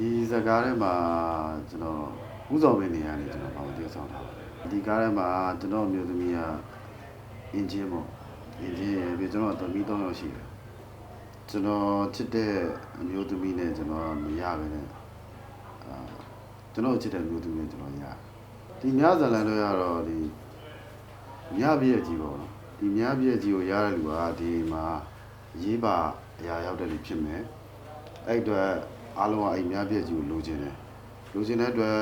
ဒီဇာတ်ကားထဲမှာကျွန်တော်ဥဆောင်မင်းနေရတယ်ကျွန်တော်ဘာမှတည်ဆောင်တာပါဒီကားထဲမှာကျွန်တော်အမျိုးသမီးကအင်ဂျင်ပေါ့အင်ဂျင်ရဲ့ပြီးကျွန်တော်သမီး၃ယောက်ရှိတယ်ကျွန်တော်ချစ်တဲ့အမျိုးသမီးနဲ့ကျွန်တော်မရပဲနဲ့အာကျွန်တော်ချစ်တဲ့အမျိုးသမီးနဲ့ကျွန်တော်ရဒီညဇာလန်တွေကတော့ဒီညပြည့်ကြီးပေါ့နော်ဒီညပြည့်ကြီးကိုရတဲ့လူကဒီမှာရေးပါအရာရောက်တဲ့လူဖြစ်မယ်အဲ့အတွက် အားလုံးကအဲ့မြပြည့်ကြီးကိုလိုချင်တယ်လိုချင်တဲ့အတွက်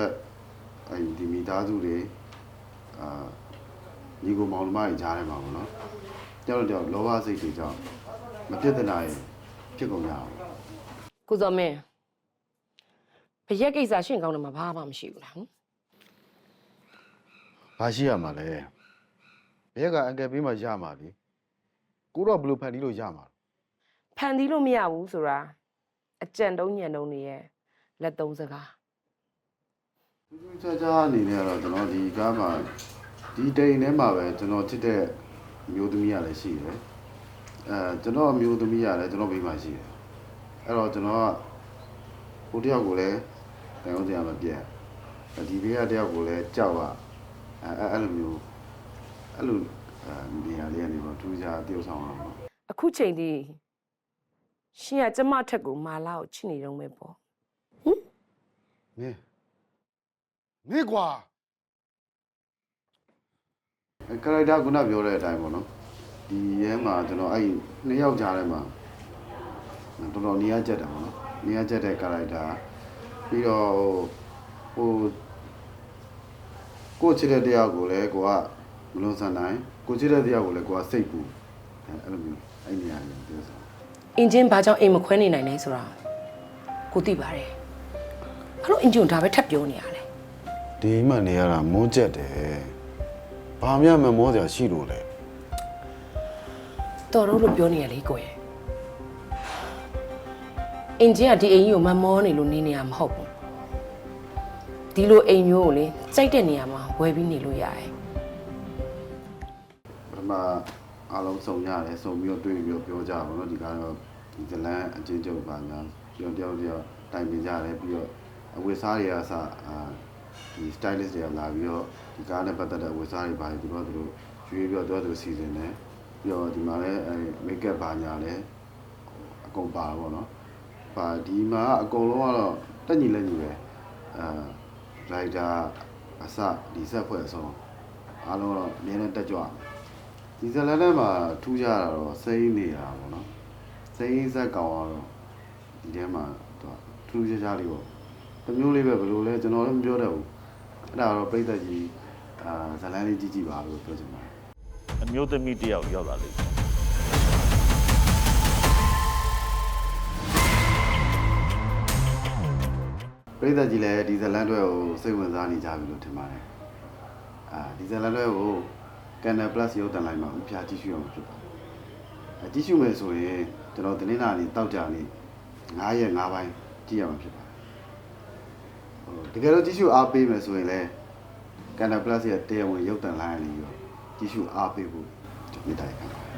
အဲ့ဒီမိသားစုတွေအာညီကိုမောင်နှမတွေကြားထဲမှာပေါ့နော်ကြောက်တော့လောဘစိတ်တွေကြောင့်မဖြစ်တဲ့နိုင်ဖြစ်ကုန်ကြအောင်ကိုစောမင်းဘရက်ကိစ္စရှင့်ကောင်းတယ်မှာဘာမှမရှိဘူးလားဟင်ဘာရှိရမှာလဲဘယ်ကအန်ကယ်ပေးမှရမှာလေကိုတော့ဘယ်လိုဖန်တီးလို့ရမှာဖန်တီးလို့မရဘူးဆိုတာ အကြံတုံးညံတုံးနေရဲ့လက်သုံးစကားထူးထူးခြားခြားအနေနဲ့ကတော့ကျွန်တော်ဒီကားမှာဒီတိန်ထဲမှာပဲကျွန်တော်ချစ်တဲ့မျိုးသမီးရလည်းရှိတယ်အဲကျွန်တော်မျိုးသမီးရလည်းကျွန်တော်မိန်းမရှိတယ်အဲ့တော့ကျွန်တော်ကဟိုတယောက်ကိုလည်းတန်အောင်စရာမပြတ်ဒီဘေးကတယောက်ကိုလည်းကြောက်อ่ะအဲအဲ့အဲ့လိုမျိုးအဲ့လိုအဲနေရာလေးကနေပေါ့ထူးခြားတယောက်ဆောင်အောင်ပေါ့အခုချိန်ဒီ ရှင်ကကျမထက်ကိုမာလာကိုချစ်နေတော့မယ်ပေါ့နင်းနင်းကွာအဲကရိုက်တာခုနပြောတဲ့အတိုင်းပေါ့နော်ဒီရဲမှာကျွန်တော်အဲ့နှစ်ယောက်ကြားထဲမှာတော်တော်နေရာကျက်တယ်ပေါ့နော်နေရာကျက်တဲ့ကရိုက်တာပြီးတော့ဟိုကိုချစ်တဲ့တရားကိုလည်းကိုကမလွန်ဆန်နိုင်ကိုချစ်တဲ့တရားကိုလည်းကိုကစိတ်ပူအဲအဲ့လိုမျိုးအဲ့နေရာကြီးပြောစား အင်ဂျင်ဘာကြောင့်အိမ်မခွဲနေနိုင်လဲဆိုတာကိုသိပါတယ်ဘာလို့အင်ဂျင်ကိုဒါပဲထပ်ပြောနေရလဲဒီမှနေရတာမိုးကျက်တယ်ဘာမှမမောစရာရှိလို့လဲတော်တော့လို့ပြောနေရလေကိုရဲ့အင်ဂျင်ကဒီအိမ်ကြီးကိုမမောနေလို့နေနေရမဟုတ်ဘူးဒီလိုအိမ်မျိုးကိုလေစိုက်တဲ့နေရာမှာဝယ်ပြီးနေလို့ရတယ်ပထမ အားလုံးစုံရတယ်စုံပြီးတော့တွေ့ပြီးတော့ပြောကြပါတော့ဒီကတော့ဒီဇလန်အချင်းချုပ်ပါညာပြီးတော့တယောက်တယောက်တိုင်ပင်ကြတယ်ပြီးတော့အဝတ်စားတွေကစအာဒီ stylist တွေကလာပြီးတော့ဒီကားနဲ့ပတ်သက်တဲ့အဝတ်စားတွေပါတယ်သူတို့ကသူတို့ရွေးပြီးတော့သူတို့စီစဉ်တယ်ပြီးတော့ဒီမှာလည်းအဲ make up ပါညာလည်းအကုန်ပါတော့ဗောနော်ပါဒီမှာအကုန်လုံးကတော့တက်ညီလက်ညီပဲအာ writer အစဒီဆက်ဖွဲ့အဆုံးအားလုံးတော့အများနဲ့တက်ကြွတယ် ဒီဇလန်ထဲမှာထူးခြားတာတော့စိမ့်နေတာပေါ့နော်စိမ့်ဇက်ကောင်ကတော့ဒီထဲမှာသူကထူးခြားခြားလေးပေါ့တစ်မျိုးလေးပဲဘယ်လိုလဲကျွန်တော်လည်းမပြောတတ်ဘူးအဲ့ဒါတော့ပိတ်သက်ကြီးအာဇလန်လေးကြည့်ကြည့်ပါလို့ပြောချင်ပါတယ်အမျိုးသမီးတစ်ယောက်ရောက်လာလိမ့်မယ်ပိတ်သက်ကြီးလည်းဒီဇလန်တွေကိုစိတ်ဝင်စားနေကြပြီလို့ထင်ပါတယ်အာဒီဇလန်တွေကို Canal Plus ရုပ်သံလိုင်းမှာဥပြကြည့်ရှုရမှာဖြစ်ပါတယ်အကြည့်ရှုမယ်ဆိုရင်ကျွန်တော်တင်းနေတာနေတောက်ကြနေ9ရက်9ပိုင်းကြည့်ရမှာဖြစ်ပါတယ်ဟိုတကယ်လို့ကြည့်ရှုအားပေးမယ်ဆိုရင်လည်း Canal Plus ရဲ့တရားဝင်ရုပ်သံလိုင်းအနေနဲ့ကြည့်ရှုအားပေးဖို့ကျွန်တော်မြတ်တိုက်ခံပါတယ်။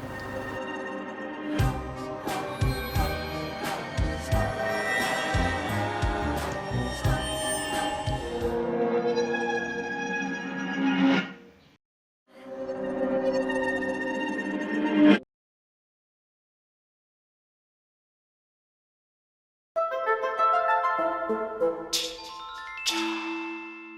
차.